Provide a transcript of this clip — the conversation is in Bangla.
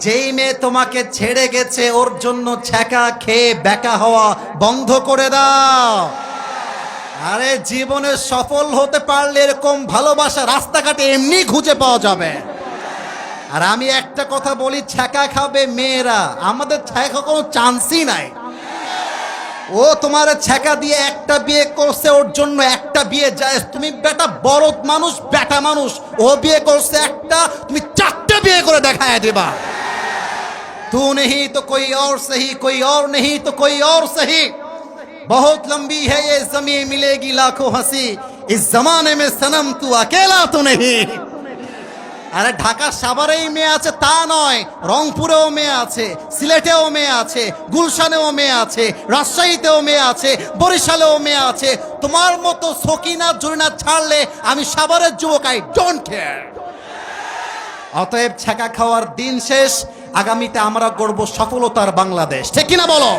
যেই মেয়ে তোমাকে ছেড়ে গেছে, ওর জন্য ছ্যাঁকা খেয়ে বেকা হওয়া বন্ধ করে দাও। আরে জীবনে সফল হতে পারলে এরকম ভালোবাসা রাস্তাঘাটে এমনি খুঁজে পাওয়া যাবে। আর আমি একটা কথা বলি, ছ্যাঁকা খাবে মেয়েরা। আমাদের ছ্যাঁকা কোনো চান্সই নাই। ও তোমার ছ্যাঁকা দিয়ে একটা বিয়ে করছে, ওর জন্য একটা বিয়ে যায়। তুমি বেটা বড় মানুষ, বেটা মানুষ। ও বিয়ে করছে একটা, তুমি চারটে বিয়ে করে দেখায় দেবা। तू नहीं तो कोई और सही कोई और नहीं तो कोई और सही बहुत लंबी है ये जमीन मिलेगी लाखों हंसी इस जमाने में सनम तू अकेला तो नहीं আরে ঢাকা সাভারেই মেয়ে আছে তা নয় রংপুরেও মেয়ে আছে সিলেটেও মেয়ে আছে গুলশানেও মেয়ে আছে রাজশাহীতেও মেয়ে আছে বরিশালেও মেয়ে আছে তোমার মতো সকিনা জরিনা ছাড়লে আমি সাভারের যুবক আই ডোন্ট কেয়ার অতএব ছ্যাঁকা খাওয়ার দিন শেষ আগামীতে আমরা গড়ব সফলতার বাংলাদেশ। ঠিক কিনা বলো?